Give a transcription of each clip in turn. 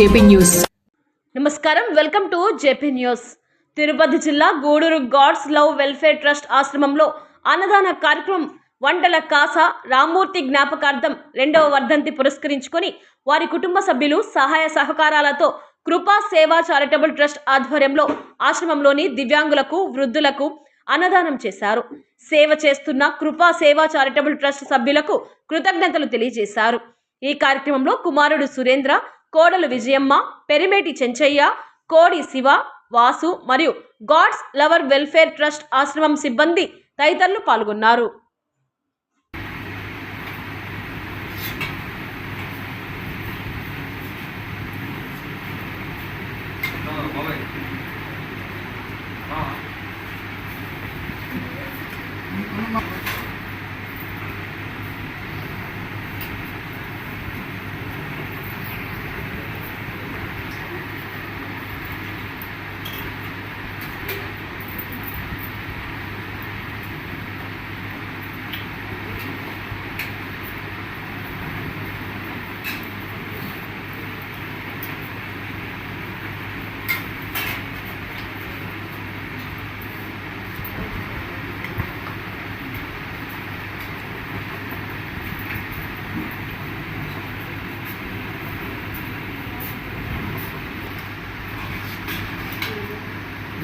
JP news. నమస్కారం. Welcome to JP news. Tirupati జిల్లా Gudur god's love welfare trust ఆశ్రమంలో అన్నదాన కార్యక్రమం వంటల కాస రామ్మూర్తి జ్ఞాపకార్థం రెండవ వర్ధంతి పురస్కరించుకొని వారి కుటుంబ సభ్యులు సహాయ సహకారాలతో కృపా సేవా చారిటబుల్ ట్రస్ట్ ఆధ్వర్యంలో ఆశ్రమంలోని దివ్యాంగులకు వృద్ధులకు అన్నదానం చేశారు. సేవ చేస్తున్న కృపా సేవా చారిటబుల్ ట్రస్ట్ సభ్యులకు కృతజ్ఞతలు తెలియజేశారు. ఈ కార్యక్రమంలో కుమారుడు సురేంద్ర కోడలు విజయమ్మ పెరిమేటి చెంచయ్య కోడి శివ వాసు మరియు గాడ్స్ లవర్ వెల్ఫేర్ ట్రస్ట్ ఆశ్రమం సిబ్బంది తదితరులు పాల్గొన్నారు.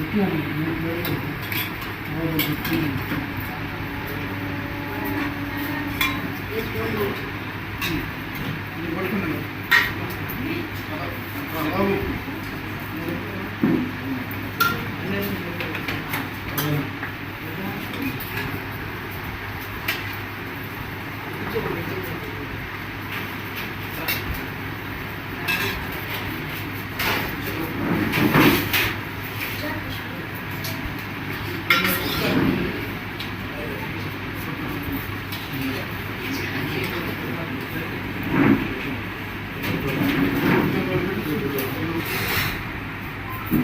Thank you. అందరికీ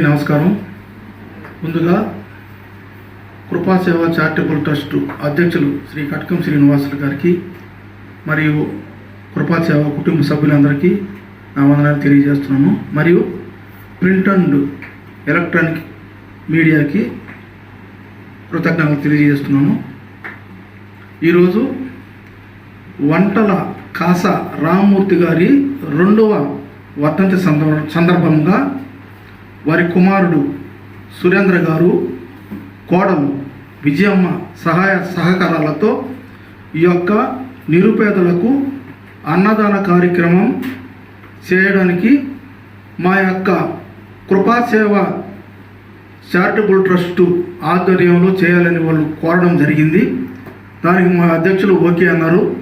నమస్కారం. ముందుగా కృపాసేవ చారిటబుల్ ట్రస్ట్ అధ్యక్షులు శ్రీ కట్కం శ్రీనివాసులు గారికి మరియు కృపాసేవ కుటుంబ సభ్యులందరికీ నా వందనాలు తెలియజేస్తున్నాను. మరియు ప్రింట్ అండ్ ఎలక్ట్రానిక్ మీడియాకి కృతజ్ఞతలు తెలియజేస్తున్నాను. ఈరోజు వంటల కాస రామ్మూర్తి గారి రెండవ వర్ధంతి సందర్భంగా వారి కుమారుడు సురేంద్ర గారు కోడలు విజయమ్మ సహాయ సహకారాలతో ఈ యొక్క నిరుపేదలకు అన్నదాన కార్యక్రమం చేయడానికి మా యొక్క కృపాసేవ చారిటబుల్ ట్రస్టు ఆధ్వర్యంలో చేయాలని వాళ్ళు కోరడం జరిగింది. దానికి మా అధ్యక్షులు ఓకే అన్నారు.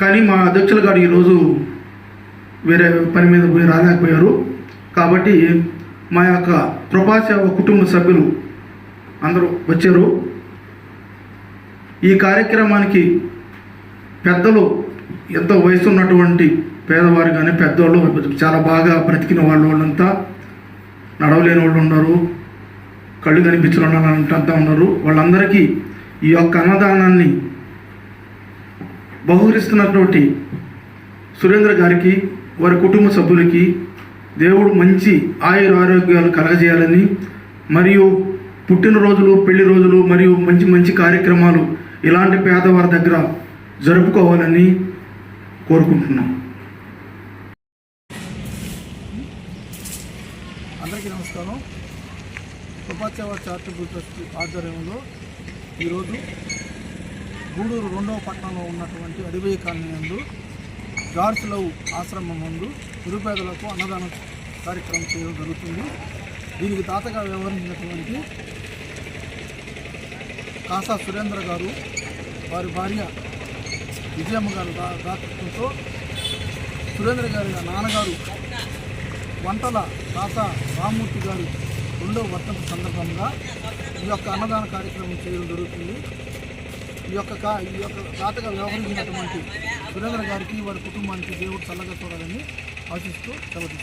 కానీ మా అధ్యక్షులు గారు ఈరోజు వేరే పని మీద పోయి రాలేకపోయారు. కాబట్టి మా యొక్క కృపాసేవ కుటుంబ సభ్యులు అందరూ వచ్చారు. ఈ కార్యక్రమానికి పెద్దలు ఎంతో వయసు ఉన్నటువంటి పేదవారు కానీ పెద్దవాళ్ళు చాలా బాగా బ్రతికిన వాళ్ళు వాళ్ళంతా నడవలేని వాళ్ళు ఉన్నారు. కళ్ళు కనిపించిన వాళ్ళు ఉన్నారు. వాళ్ళందరికీ ఈ యొక్క అన్నదానాన్ని బహుకరిస్తున్నటువంటి సురేంద్ర గారికి వారి కుటుంబ సభ్యులకి దేవుడు మంచి ఆయుర ఆరోగ్యాలు కలగజేయాలని మరియు పుట్టినరోజులు పెళ్ళి రోజులు మరియు మంచి మంచి కార్యక్రమాలు ఇలాంటి పేదవారి దగ్గర జరుపుకోవాలని కోరుకుంటున్నాం. అందరికీ నమస్కారం. కృపాచేవ చారిటబుల్ ట్రస్ట్ ఆధ్వర్యంలో ఈరోజు గూడూరు రెండవ పట్టణంలో ఉన్నటువంటి అడవి కాలనీ నందు జార్జ్ లవ్ ఆశ్రమం ముందు నిరుపేదలకు అన్నదానం కార్యక్రమం చేయడం జరుగుతుంది. దీనికి తాతగా వ్యవహరించినటువంటి కాసా సురేంద్ర గారు వారి భార్య విజయమ్మ గారు దాతృత్వంతో సురేంద్ర గారి నాన్నగారు వంటల తాత రామ్మూర్తి గారు రెండవ వర్ధంతి సందర్భంగా ఈ యొక్క అన్నదాన కార్యక్రమం చేయడం జరుగుతుంది. ఈ యొక్క కా ఈ యొక్క తాతగా వ్యవహరించినటువంటి సురేంద్ర గారికి వారి కుటుంబానికి దేవుడు చల్లగా చూడాలని ఆశిస్తూ సెలవు